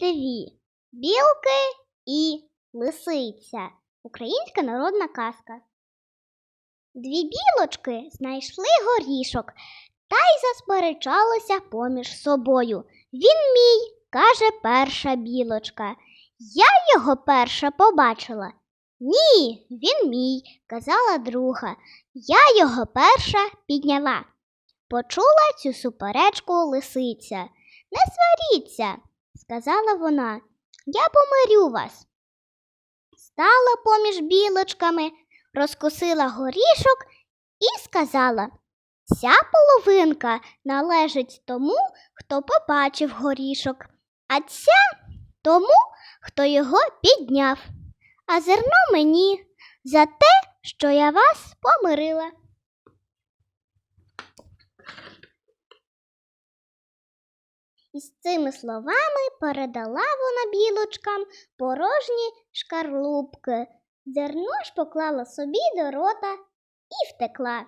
Дві білки і лисиця. Українська народна казка. Дві білочки знайшли горішок та й засперечалися поміж собою. Він мій, каже перша білочка. Я його перша побачила. Ні, він мій, казала друга. Я його перша підняла. Почула цю суперечку лисиця. Не сваріться, сказала вона. Я помирю вас. Стала поміж білочками, розкусила горішок і сказала: Ця половинка належить тому, хто побачив горішок, а ця тому, хто його підняв. А зерно мені за те, що я вас помирила. І з цими словами передала вона білочкам порожні шкарлупки. Зерно ж поклала собі до рота і втекла.